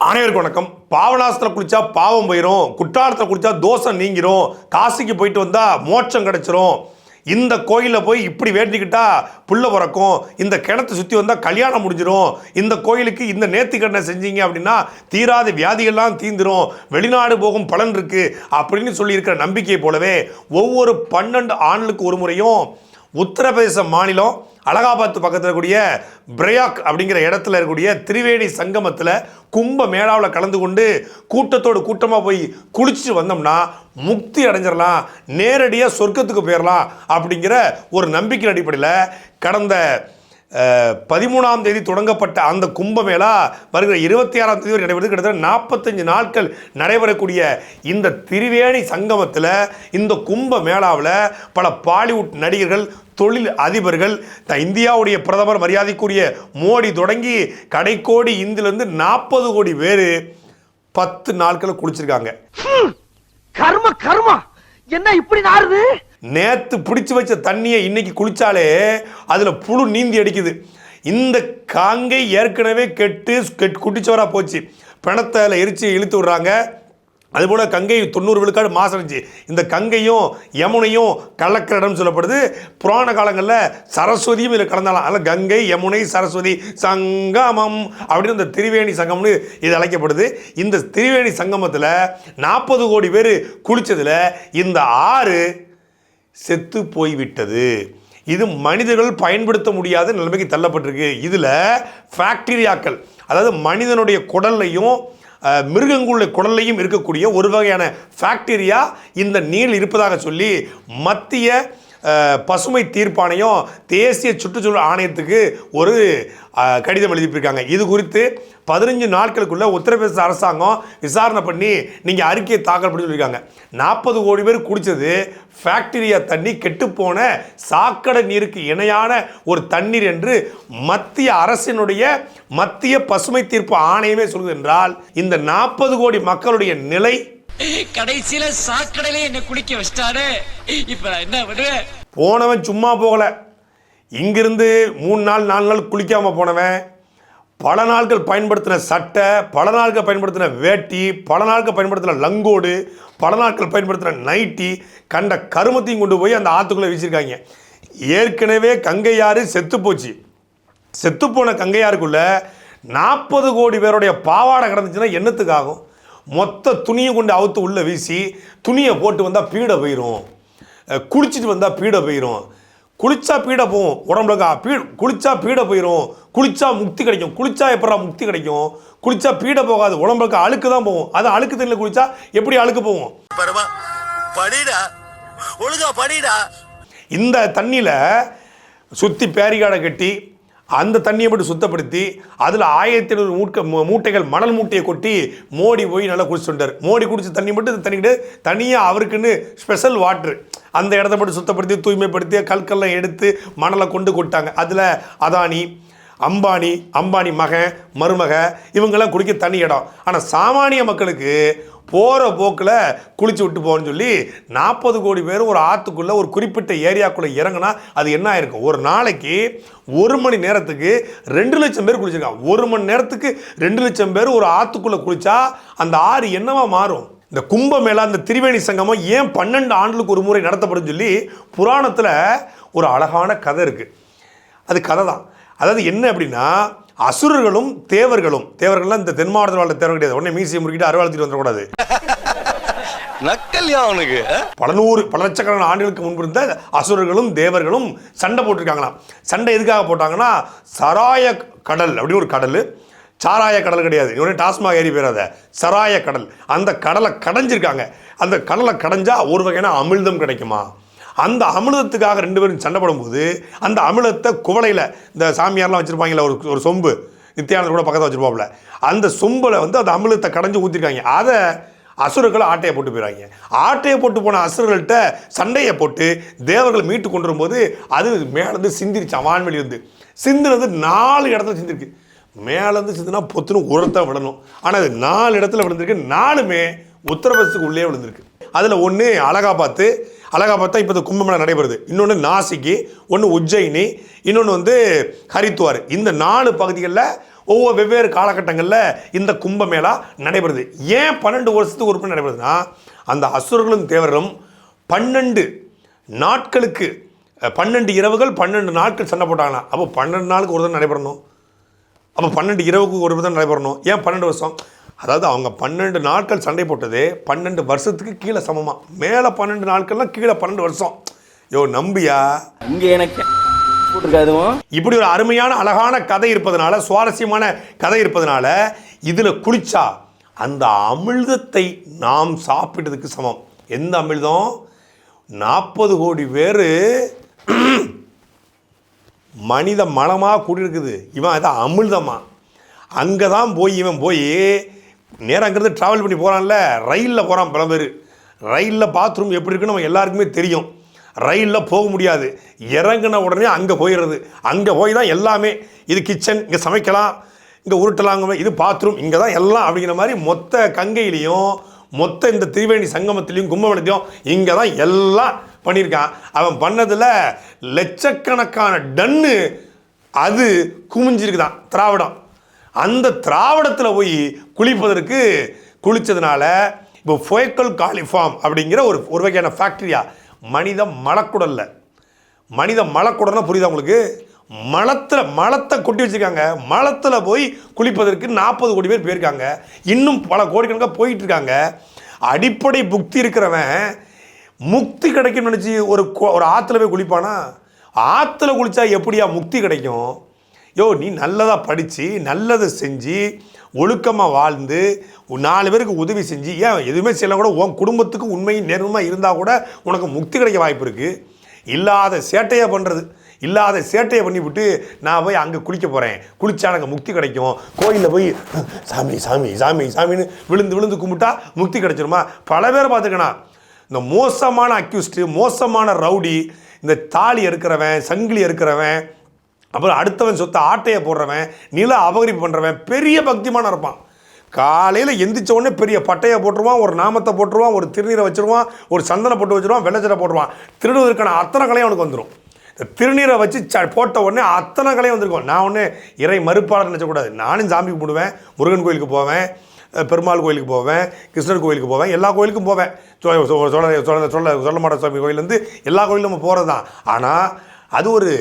அனைவருக்கும் வணக்கம். பாவனாசத்தில் குளிச்சா பாவம் போயிடும் குற்றாலத்தில் குளிச்சா தோசை நீங்கிரும். காசிக்கு போயிட்டு வந்தா மோட்சம் கிடைச்சிரும். இந்த கோயிலில் போய் இப்படி வேண்டிக்கிட்டா புள்ள பிறக்கும். இந்த கிணத்தை சுற்றி வந்தால் கல்யாணம் முடிஞ்சிடும் இந்த கோயிலுக்கு இந்த நேர்த்திக்கடனை செஞ்சீங்க அப்படின்னா தீராத வியாதிகள்லாம் தீந்துரும் வெளிநாடு போகும் பலன் இருக்குது அப்படின்னு சொல்லியிருக்கிற நம்பிக்கையை போலவே ஒவ்வொரு பன்னெண்டு ஆண்டுக்கு ஒரு முறையும் உத்தரப்பிரதேச மாநிலம் அலகாபாத் பக்கத்தில் இருக்கக்கூடிய பிரயாக் அப்படிங்கிற இடத்துல இருக்கக்கூடிய திரிவேணி சங்கமத்தில் கும்ப மேளாவில் கலந்து கொண்டு கூட்டத்தோடு கூட்டமாக போய் குளிச்சுட்டு வந்தோம்னா முக்தி அடைஞ்சிடலாம் நேரடியாக சொர்க்கத்துக்கு போயிடலாம் அப்படிங்கிற ஒரு நம்பிக்கை அடிப்படையில் கடந்த பதிமூணாம் தேதி தொடங்கப்பட்ட அந்த கும்பமேளா வருகிற இருபத்தி ஆறாம் தேதி வரை நடைபெறுது. கிட்டத்தட்ட நாற்பத்தஞ்சு நாட்கள் நடைபெறக்கூடிய இந்த திரிவேணி சங்கமத்தில் இந்த கும்ப மேளாவில் பல பாலிவுட் நடிகர்கள் தொழில் அதிபர்கள் த- இந்தியாவுடைய பிரதமர் மரியாதைக்குரிய மோடி தொடங்கி கடைக்கோடி இந்திலிருந்து நாற்பது கோடி பேர் பத்து நாட்களை குளிச்சிருக்காங்க. கர்ம கர்மா! என்ன இப்படி நாருது நேற்று பிடிச்சி வச்ச தண்ணியை இன்னைக்கு குளிச்சாலே அதில் புழு நீந்தி அடிக்குது. இந்த காங்கை ஏற்கனவே கெட்டு கெட் குட்டிச்சவரா போச்சு. பிணத்தை அதில் எரிச்சு இழுத்து விடுறாங்க. அதுபோல் கங்கை தொண்ணூறு விழுக்காடு மாசடைஞ்சு. இந்த கங்கையும் யமுனையும் கலக்கிற இடம்னு சொல்லப்படுது. புராண காலங்களில் சரஸ்வதியும் இதில் கலந்தாலாம். அதில் கங்கை யமுனை சரஸ்வதி சங்கமம் அப்படின்னு இந்த திரிவேணி சங்கம்னு இது அழைக்கப்படுது. இந்த திரிவேணி சங்கமத்தில் நாற்பது கோடி பேர் குளித்ததில் இந்த ஆறு செத்து போய்விட்டது. இது மனிதர்கள் பயன்படுத்த முடியாத நிலைமைக்கு தள்ளப்பட்டிருக்கு. இதில் ஃபேக்டீரியாக்கள் அதாவது மனிதனுடைய குடல்லையும் மிருகங்களுடைய குடல்லையும் இருக்கக்கூடிய ஒரு வகையான ஃபேக்டீரியா இந்த நீர் இருப்பதாக சொல்லி மத்திய பசுமை தீர்ப்பாணையம் தேசிய சுற்றுச்சூழல் ஆணையத்துக்கு ஒரு கடிதம் எழுதிப்பிருக்காங்க இது குறித்து பதினஞ்சு நாட்களுக்குள்ளே உத்தரப்பிரதேச அரசாங்கம் விசாரணை பண்ணி நீங்கள் அறிக்கையை தாக்கல் பண்ணி சொல்லியிருக்காங்க. நாற்பது கோடி பேர் குடித்தது ஃபேக்டரியா தண்ணி கெட்டுப்போன சாக்கடை நீருக்கு இணையான ஒரு தண்ணீர் என்று மத்திய அரசினுடைய மத்திய பசுமை தீர்ப்பு ஆணையமே சொல்லுது என்றால் இந்த நாற்பது கோடி மக்களுடைய நிலை கடைசியில சாக்கடையில என்ன குளிக்க வச்சிட்டாரு. இப்ப நான் என்ன பண்ணுவேன்? போனவன் சும்மா போகல. இங்கிருந்து மூணு நாள் நாலு நாள் குளிக்காம போனவன். பல நாட்கள் பயன்படுத்தின சட்டை பல நாட்கள் பயன்படுத்தின வேட்டி பல நாட்கள் பயன்படுத்தின லங்கோடு பல நாட்கள் பயன்படுத்தின நைட்டி கண்ட கருமத்தையும் கொண்டு போய் அந்த ஆற்றுக்குள்ளே வீசியிருக்காங்க. ஏற்கனவே கங்கையாறு செத்து போச்சு. செத்துப்போன கங்கையாருக்குள்ளே நாற்பது கோடி பேருடைய பாவாடை கிடந்துச்சுன்னா என்னத்துக்காகும்? மொத்த துணியை கொண்டு அவுத்து உள்ளே வீசி துணியை போட்டு வந்தால் பீடை போயிடும் குளிச்சுட்டு வந்தால் பீடை போயிடும் குளிச்சா பீடை போகும். உடம்புல கா- பீ குளிச்சா பீடை போயிடும் குளிச்சா முக்தி கிடைக்கும். குளிச்சா எப்படா முக்தி கிடைக்கும்? குளிச்சா பீடை போகாது. உடம்புக்கு அழுக்கு தான் போகும். அது அழுக்கு தண்ணியில் குளிச்சா எப்படி அழுக்கு போகும்? படிடா. ஒழுங்கா படிடா. இந்த தண்ணியில் சுற்றி பேரிகாடை கட்டி அந்த தண்ணியை மட்டும் சுத்தப்படுத்தி அதில் ஆயிரத்தி ஐநூறு மூட்டை மூட்டைகள் மணல் மூட்டையை கொட்டி மோடி போய் நல்லா குடிச்சு வந்தார். மோடி குடிச்ச தண்ணி மட்டும் இந்த தண்ணிக்கிட்டு தனியாக அவருக்குன்னு ஸ்பெஷல் வாட்ரு அந்த இடத்த மட்டும் சுத்தப்படுத்தி தூய்மைப்படுத்தி கற்கள்லாம் எடுத்து மணலை கொண்டு கொட்டாங்க. அதில் அதானி அம்பானி அம்பானி மகன் மருமக இவங்கெல்லாம் குடிக்க தனி இடம். ஆனால் சாமானிய மக்களுக்கு போகிற போக்கில் குளிச்சு விட்டு போகணும்னு சொல்லி நாற்பது கோடி பேர் ஒரு ஆற்றுக்குள்ளே ஒரு குறிப்பிட்ட ஏரியாக்குள்ளே இறங்குனா அது என்ன ஆயிருக்கும்? ஒரு நாளைக்கு ஒரு மணி நேரத்துக்கு ரெண்டு லட்சம் பேர் குளிச்சிருக்காங்க. ஒரு மணி நேரத்துக்கு ரெண்டு லட்சம் பேர் ஒரு ஆற்றுக்குள்ளே குளிச்சா அந்த ஆறு என்னவா மாறும்? இந்த கும்பமேளா இந்த திரிவேணி சங்கமம் ஏன் பன்னெண்டு ஆண்டுகளுக்கு ஒரு முறை நடத்தப்படும் சொல்லி புராணத்தில் ஒரு அழகான கதை இருக்குது அது கதை தான் அதாவது என்ன அப்படின்னா அசுரர்களும் தேவர்களும் தேவர்கள்லாம் இந்த தென் மாவட்டத்தில் வாழ்ந்த தேவர் கிடையாது. உடனே மீசியை முறுக்கிட்டு அறுவாளத்திட்டு வந்துடக்கூடாது. நக்கல்யா அவனுக்கு? பல நூறு பல லட்சக்கணக்கான ஆண்டுகளுக்கு முன்பு இருந்த அசுரர்களும் தேவர்களும் சண்டை போட்டிருக்காங்களாம். சண்டை எதுக்காக போட்டாங்கன்னா சராய கடல் அப்படின்னு ஒரு கடல். சாராய கடல் கிடையாது. இவனே டாஸ்மாக் ஏறி போயிடாத சராய கடல். அந்த கடலை கடைஞ்சிருக்காங்க. அந்த கடலை கடைஞ்சா ஒரு வகையான அமிழ்தம் கிடைக்குமா? அந்த அமிர்தத்துக்காக ரெண்டு பேரும் சண்டை போடும்போது அந்த அமிர்தத்தை குவளையில் இந்த சாமியார்லாம் வச்சுருப்பாங்களே ஒரு ஒரு சொம்பு நித்தியானந்தர் கூட பக்கத்தில் வச்சுருப்பாப்புல அந்த சொம்பில் வந்து அந்த அமிர்தத்தை கடைஞ்சி ஊற்றிருக்காங்க அதை அசுரர்கள் ஆட்டையை போட்டு போயிடுறாங்க ஆட்டையை போட்டு போன அசுரர்கள்ட்ட சண்டையை போட்டு தேவர்கள் மீட்டு கொண்டு வரும்போது அது மேலேருந்து சிந்திருச்சு வான்வெளி இருந்து. சிந்தினது நாலு இடத்துல சிந்திருக்கு. மேலேருந்து சிந்தினா பொத்துன்னு உரத்தை விடணும். ஆனால் அது நாலு இடத்துல விழுந்திருக்கு. நாலுமே உத்தரப்பிரதேசத்துக்கு உள்ளே விழுந்திருக்கு. அதில் ஒன்று அலகாபாத்து அழகாக பார்த்தா இப்போ இந்த கும்பமேளா நடைபெறுது. இன்னொன்று நாசிக்கு ஒன்று உஜ்ஜயினி இன்னொன்று வந்து ஹரித்வார் இந்த நாலு பகுதிகளில் ஒவ்வொரு வெவ்வேறு காலகட்டங்களில் இந்த கும்பமேளா நடைபெறுது. ஏன் பன்னெண்டு வருஷத்துக்கு ஒரு நடைபெறுதுன்னா அந்த அசுரர்களும் தேவர்களும் பன்னெண்டு நாட்களுக்கு பன்னெண்டு இரவுகள் பன்னெண்டு நாட்கள் சண்டை போட்டாங்கன்னா அப்போ பன்னெண்டு நாளுக்கு ஒரு தடவை நடைபெறணும். அப்போ பன்னெண்டு இரவுக்கு ஒரு தான் நடைபெறணும். ஏன் பன்னெண்டு வருஷம்? அதாவது அவங்க பன்னெண்டு நாட்கள் சண்டை போட்டது பன்னெண்டு வருஷத்துக்கு கீழே சமமா. மேலே பன்னெண்டு நாட்கள்லாம் கீழே பன்னெண்டு வருஷம். யோ நம்பியா? இங்க எனக்கு இப்படி ஒரு அருமையான அழகான கதை இருப்பதனால சுவாரஸ்யமான கதை இருப்பதனால இதில் குளிச்சா அந்த அமிழ்தத்தை நாம் சாப்பிட்டதுக்கு சமம். எந்த அமிழ்தம்? நாற்பது கோடி பேர் மனித மலமாக கூடியிருக்குது. இவன் அதான் அமிழ்தமா. அங்கே தான் போய் இவன் போய் நேரங்கிறது ட்ராவல் பண்ணி போகிறான்ல ரயிலில் போகிறான் பல பேர். ரயிலில் பாத்ரூம் எப்படி இருக்குன்னு நம்ம எல்லாருக்குமே தெரியும். ரயிலில் போக முடியாது. இறங்கின உடனே அங்கே போயிடுறது அங்கே போய் தான் எல்லாமே. இது கிச்சன் இங்கே சமைக்கலாம் இங்கே உருட்டலாங்க இது பாத்ரூம் இங்கே தான் எல்லாம் அப்படிங்கிற மாதிரி மொத்த கங்கையிலையும் மொத்த இந்த திரிவேணி சங்கமத்திலையும் கும்பமேளத்தையும் இங்கே தான் எல்லாம் பண்ணியிருக்கான். அவன் பண்ணதில் லட்சக்கணக்கான டன்னு அது குமிஞ்சிருக்குதான் திராவிடம். அந்த திராவிடத்தில் போய் குளிப்பதற்கு குளித்ததுனால இப்போ ஃபோக்கல் காலிஃபார்ம் அப்படிங்கிற ஒரு ஒரு வகையான ஃபேக்ட்ரியா மனித மலக்குடலில். மனித மலக்குடல்னா புரியுதா உங்களுக்கு? மலத்தில் மலத்தை கொட்டி வச்சிருக்காங்க. மலத்தில் போய் குளிப்பதற்கு நாற்பது கோடி பேர் போயிருக்காங்க. இன்னும் பல கோடிக்கணக்காக போயிட்டு இருக்காங்க அடிப்படை புக்தி இருக்கிறவன் முக்தி கிடைக்கும்னு நினச்சி ஒரு ஒரு ஆற்றுல போய் குளிப்பானா? ஆற்றுல குளித்தா எப்படியா முக்தி கிடைக்கும்? யோ நீ நல்லதாக படித்து நல்லதை செஞ்சு ஒழுக்கமாக வாழ்ந்து நாலு பேருக்கு உதவி செஞ்சு ஏன் எதுவுமே செய்யல கூட உன் குடும்பத்துக்கு உண்மையும் நேர்மையாக இருந்தால் கூட உனக்கு முக்தி கிடைக்க வாய்ப்பு இருக்குது இல்லாத சேட்டையை பண்ணுறது இல்லாத சேட்டையை பண்ணிவிட்டு நான் போய் அங்கே குளிக்க போகிறேன் குளித்தா எனக்கு முக்தி கிடைக்கும். கோயிலில் போய் சாமி சாமி சாமி சாமின்னு விழுந்து விழுந்து கும்பிட்டா முக்தி கிடைச்சிருமா? பல பேரை பார்த்துக்கணா இந்த மோசமான அக்யூஸ்டு மோசமான ரவுடி இந்த தாலி இருக்கிறவன் சங்கிலி இருக்கிறவன் அப்புறம் அடுத்தவன் சொத்தை ஆட்டையை போடுறவன் நில அபகரிப்பு பண்ணுறவன் பெரிய பக்திமான இருப்பான் காலையில் எந்திரிச்ச உடனே பெரிய பட்டையை போட்டுருவான் ஒரு நாமத்தை போட்டுருவான் ஒரு திருநீரை வச்சிருவான் ஒரு சந்தனை போட்டு வச்சுருவான் வெள்ளச்சடை போட்டுருவான் திருடுவதற்கான அத்தனை கலையும் அவனுக்கு வந்துடும் இந்த திருநீரை வச்சு ச போட்ட உடனே அத்தனை கலையும் வந்திருக்கும் நான் ஒன்று இறை மறுப்பாளர் நினச்சக்கூடாது நானும் சாமி கும்பிடுவேன் முருகன் கோயிலுக்கு போவேன் பெருமாள் கோயிலுக்கு போவேன் கிருஷ்ணர் கோயிலுக்கு போவேன் எல்லா கோயிலுக்கும் போவேன் சொல்ல சொல்ல சொல்ல சொல்ல மாட்ட சுவாமி கோயிலேருந்து எல்லா கோயிலும் நம்ம போகிறது தான் ஆனால் அது ஒரு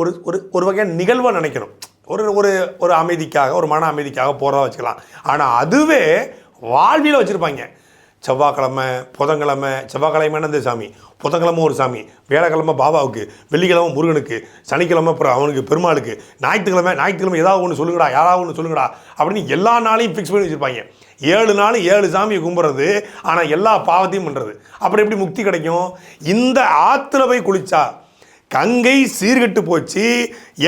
ஒரு ஒரு ஒரு வகையான நிகழ்வாக நினைக்கணும். ஒரு ஒரு ஒரு அமைதிக்காக ஒரு மன அமைதிக்காக போகிறதா வச்சுக்கலாம். ஆனால் அதுவே வாழ்வியில் வச்சுருப்பாங்க. செவ்வாய்க்கிழமை புதன்கிழமை செவ்வாய்க்கிழமைன்னு அந்த சாமி? புதன்கிழமை ஒரு சாமி வேலைக்கிழமை பாபாவுக்கு வெள்ளிக்கிழமை முருகனுக்கு சனிக்கிழமை அப்புறம் அவனுக்கு பெருமாளுக்கு ஞாயிற்றுக்கிழமை ஞாயிற்றுக்கிழமை ஏதாவது ஒன்று சொல்லுங்கடா யாராவது ஒன்று சொல்லுங்கடா அப்படின்னு எல்லா நாளையும் ஃபிக்ஸ் பண்ணி வச்சுருப்பாங்க. ஏழு நாள் ஏழு சாமியை கும்பிட்றது ஆனால் எல்லா பாவத்தையும் பண்ணுறது அப்புறம் எப்படி முக்தி கிடைக்கும்? இந்த ஆற்றுல போய் குளித்தா கங்கை சீர்கெட்டு போச்சு.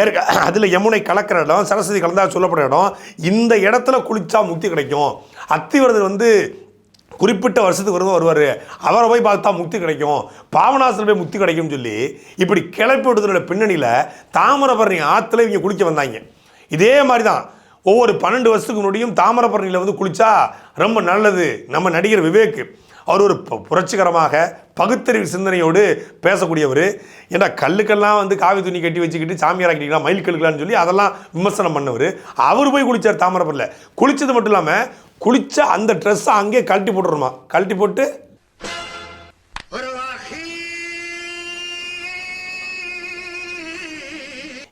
ஏற்க அதில் யமுனை கலக்கிற இடம் சரஸ்வதி கலந்தா சொல்லப்படுற இடம் இந்த இடத்துல குளித்தா முக்தி கிடைக்கும். அத்திவரதர் வந்து குறிப்பிட்ட வருஷத்துக்கு வருவோம் வருவார். அவரை போய் பார்த்தா முக்தி கிடைக்கும். பாவனாசில் போய் முக்தி கிடைக்கும்னு சொல்லி இப்படி கிளப்பி விடுதலோட பின்னணியில் தாமிரபரணி ஆற்றுல இவங்க குளிக்க வந்தாங்க. இதே மாதிரி தான் ஒவ்வொரு பன்னெண்டு வருஷத்துக்கு முன்னாடியும் தாமிரபரணியில் வந்து குளித்தா ரொம்ப நல்லது. நம்ம நடிகர் விவேக். அவர் ஒரு புரட்சிகரமாக பகுத்தறிவு சிந்தனையோடு பேசக்கூடியவர். ஏன்னா கல்லுக்கெல்லாம் வந்து காவி துணி கட்டி வச்சுக்கிட்டு சாமியார் கட்டிக்கலாம் மயில் கல்லுக்கலாம்னு சொல்லி அதெல்லாம் விமர்சனம் பண்ணவர். அவர் போய் குளிச்சார் தாமரப்பரில் குளித்தது மட்டும் இல்லாமல் குளித்த அந்த ட்ரெஸ்ஸை அங்கேயே கழட்டி போட்டுருமா கழட்டி போட்டு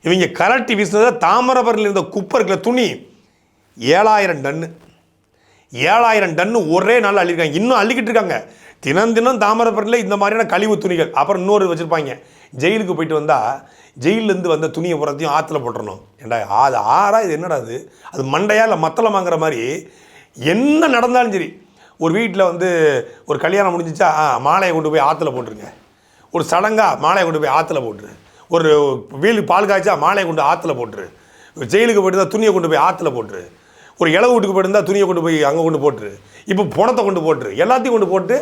இவங்க கரட்டி வீசினதை தாமரபரில் இருந்த குப்பை இருக்கிற துணி. ஏழாயிரம் டன்னு ஏழாயிரம் டன்னு ஒரே நாள் அள்ளிருக்காங்க. இன்னும் அள்ளிக்கிட்டு இருக்காங்க. தினம் தினம் தாமிரபரணியில் இந்த மாதிரியான கழிவு துணிகள் அப்புறம் இன்னொரு வச்சுருப்பாங்க. ஜெயிலுக்கு போயிட்டு வந்தால் ஜெயிலேருந்து வந்த துணியை புறத்தையும் ஆற்றுல போட்டுறணும். ஏண்டா அது ஆறா இது என்னடா அது? அது மண்டையா இல்லை மத்தளம் வாங்குற மாதிரி? என்ன நடந்தாலும் சரி ஒரு வீட்டில் வந்து ஒரு கல்யாணம் முடிஞ்சிச்சா ஆ, மாலையை கொண்டு போய் ஆற்றுல போட்டுருங்க. ஒரு சடங்காக மாலையை கொண்டு போய் ஆற்றுல போட்டுரு. ஒரு வீல் பால் காய்ச்சா மாலையை கொண்டு ஆற்றுல போட்டுரு. ஜெயிலுக்கு போயிட்டு தான் துணியை கொண்டு போய் ஆற்றுல போட்டுரு. ஒரு இளவு வீட்டுக்கு போயிருந்தால் துணியை கொண்டு போய் அங்கே கொண்டு போட்டுரு. இப்போ பணத்தை கொண்டு போட்டுரு. எல்லாத்தையும் கொண்டு போட்டு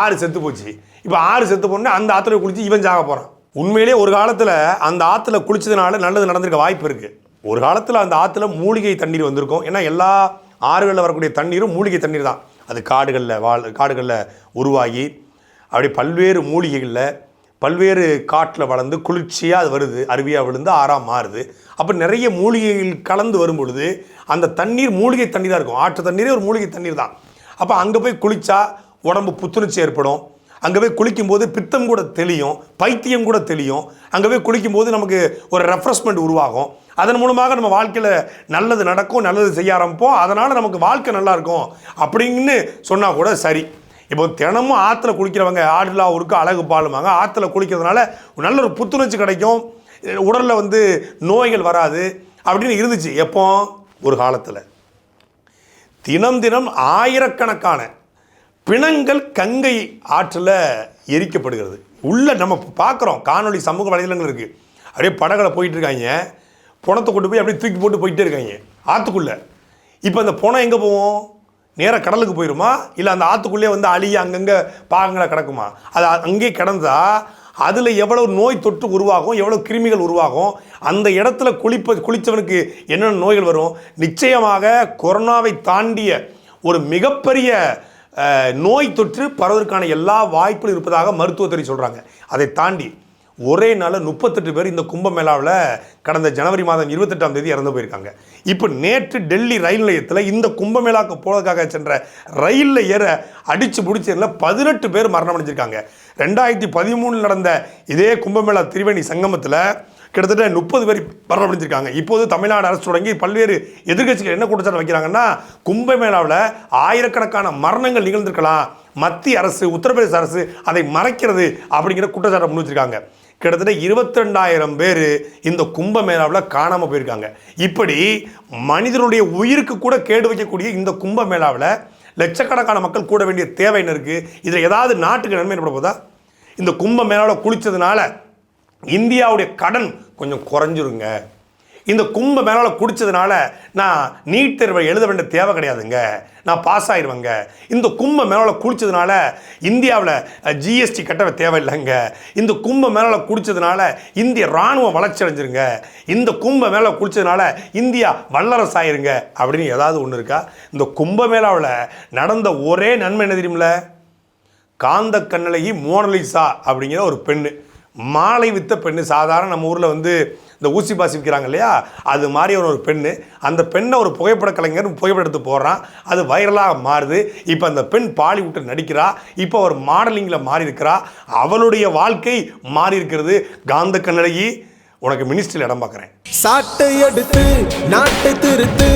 ஆறு செத்து போச்சு. இப்போ ஆறு செத்து போனால் அந்த ஆற்றுல குளித்து இவன் சாக போகிறான் உண்மையிலே ஒரு காலத்தில் அந்த ஆற்றுல குளித்ததுனால நல்லது நடந்திருக்க வாய்ப்பு இருக்குது ஒரு காலத்தில் அந்த ஆற்றுல மூலிகை தண்ணீர் வந்திருக்கும். ஏன்னா எல்லா ஆறுகளில் வரக்கூடிய தண்ணீரும் மூலிகை தண்ணீர் தான். அது காடுகளில் வாழ் காடுகளில் உருவாகி அப்படி பல்வேறு மூலிகைகளில் பல்வேறு காட்டில் வளர்ந்து குளிர்ச்சியாக அது வருது அருவியாக விழுந்து ஆறாக மாறுது. அப்போ நிறைய மூலிகைகள் கலந்து வரும் பொழுது அந்த தண்ணீர் மூலிகை தண்ணீராக இருக்கும். ஆற்று தண்ணீரே ஒரு மூலிகை தண்ணீர் தான். அப்போ அங்கே போய் குளித்தா உடம்பு புத்துணர்ச்சி ஏற்படும். அங்கே போய் குளிக்கும்போது பித்தம் கூட தெளியும் பைத்தியம் கூட தெளியும். அங்கே போய் குளிக்கும்போது நமக்கு ஒரு ரெஃப்ரெஷ்மெண்ட் உருவாகும். அதன் மூலமாக நம்ம வாழ்க்கையில் நல்லது நடக்கும் நல்லது செய்ய ஆரம்பிப்போம். அதனால் நமக்கு வாழ்க்கை நல்லாயிருக்கும் அப்படின்னு சொன்னால் கூட சரி. இப்போ தினமும் ஆற்றுல குளிக்கிறவங்க ஆடுலா ஒருக்கு அழகு பாலுமாங்க ஆற்றுல குளிக்கிறதுனால நல்ல ஒரு புத்துணர்ச்சி கிடைக்கும். உடலில் வந்து நோய்கள் வராது அப்படின்னு இருந்துச்சு. எப்போ? ஒரு காலத்தில். தினம் தினம் ஆயிரக்கணக்கான பிணங்கள் கங்கை ஆற்றில் எரிக்கப்படுகிறது. உள்ள நம்ம பார்க்குறோம் காணொலி சமூக வலைதளங்கள் இருக்குது அப்படியே படகளை போயிட்டு இருக்காங்க. புணத்தை கொண்டு போய் அப்படியே தூக்கி போட்டு போயிட்டே இருக்காங்க. ஆற்றுக்குள்ளே இப்போ அந்த புணம் எங்கே போவோம் நேராக கடலுக்கு போயிடுமா இல்லை அந்த ஆற்றுக்குள்ளே வந்து அழிய அங்கங்கே பாகங்களை கிடக்குமா? அது அங்கேயே கிடந்தால் அதில் எவ்வளோ நோய் தொற்று உருவாகும் எவ்வளோ கிருமிகள் உருவாகும் அந்த இடத்துல குளிப்ப குளித்தவனுக்கு என்னென்ன நோய்கள் வரும்? நிச்சயமாக கொரோனாவை தாண்டிய ஒரு மிகப்பெரிய நோய் தொற்று பரவதற்கான எல்லா வாய்ப்புகளும் இருப்பதாக மருத்துவத்துறை சொல்கிறாங்க அதை தாண்டி ஒரே நாளில் முப்பத்தெட்டு பேர் இந்த கும்பமேளாவில் கடந்த ஜனவரி மாதம் இருபத்தெட்டாம் தேதி இறந்து போயிருக்காங்க. இப்போ நேற்று டெல்லி ரயில் நிலையத்தில் இந்த கும்பமேளாவுக்கு போகிறதுக்காக சென்ற ரயிலில் ஏற அடித்து பிடிச்சதில் பதினெட்டு பேர் மரணம் அடைஞ்சிருக்காங்க ரெண்டாயிரத்தி பதிமூணில் நடந்த இதே கும்பமேளா திரிவேணி சங்கமத்தில் கிட்டத்தட்ட முப்பது பேர் மரணம் அடைஞ்சிருக்காங்க இப்போது தமிழ்நாடு அரசு தொடங்கி பல்வேறு எதிர்கட்சிகள் என்ன குற்றச்சாட்டு வைக்கிறாங்கன்னா கும்பமேளாவில் ஆயிரக்கணக்கான மரணங்கள் நிகழ்ந்திருக்கலாம். மத்திய அரசு உத்தரப்பிரதேச அரசு அதை மறைக்கிறது அப்படிங்கிற குற்றச்சாட்டை முன் வச்சிருக்காங்க. கிட்டத்தட்ட இருபத்தி ரெண்டாயிரம் பேர் இந்த கும்பமேளாவில் காணாமல் போயிருக்காங்க. இப்படி மனிதனுடைய உயிருக்கு கூட கேடு வைக்கக்கூடிய இந்த கும்பமேளாவில் லட்சக்கணக்கான மக்கள் கூட வேண்டிய தேவை என்ன இருக்குது இதில் ஏதாவது நாட்டுக்கு நன்மை ஏற்பட போதா? இந்த கும்பமேளாவில் குளித்ததுனால இந்தியாவுடைய கடன் கொஞ்சம் குறைஞ்சிருங்க. இந்த கும்ப மேலால் குடித்ததுனால நான் நீட் தேர்வை எழுத வேண்டிய தேவை கிடையாதுங்க. நான் பாஸ் ஆயிடுவேங்க இந்த கும்ப மேலால் குடித்ததுனால இந்தியாவில் ஜிஎஸ்டி கட்ட தேவையில்லைங்க. இந்த கும்ப மேலால் குடித்ததுனால இந்திய இராணுவம் வளர்ச்சி அடைஞ்சிருங்க. இந்த கும்ப மேலே குடித்ததுனால இந்தியா வல்லரசு ஆயிருங்க அப்படின்னு ஏதாவது ஒன்று இருக்கா? இந்த கும்ப மேளாவில் நடந்த ஒரே நன்மை என்ன தெரியுமில்ல? காந்த கண்ணழகி மோனலிசா அப்படிங்கிற ஒரு பெண்ணு. மாலை வித்த பெண்ணு. சாதாரண நம்ம ஊரில் வந்து இந்த ஊசி பாசி விற்கிறாங்க இல்லையா? அது மாதிரி ஒரு பெண்ணு. அந்த பெண்ணை ஒரு புகைப்பட கலைஞர் புகைப்படம் எடுத்து போடுறான். அது வைரலாக மாறுது. இப்போ அந்த பெண் பாலிவுட்டில் நடிக்கிறா. இப்போ ஒரு மாடலிங்கில் மாறி இருக்கிறா அவளுடைய வாழ்க்கை மாறி இருக்கிறது காந்த கண்ணழகி உனக்கு மினிஸ்ட்ரியில் இடம் பார்க்குறேன். சாட்டை எடுத்து நாட்டை திருத்து.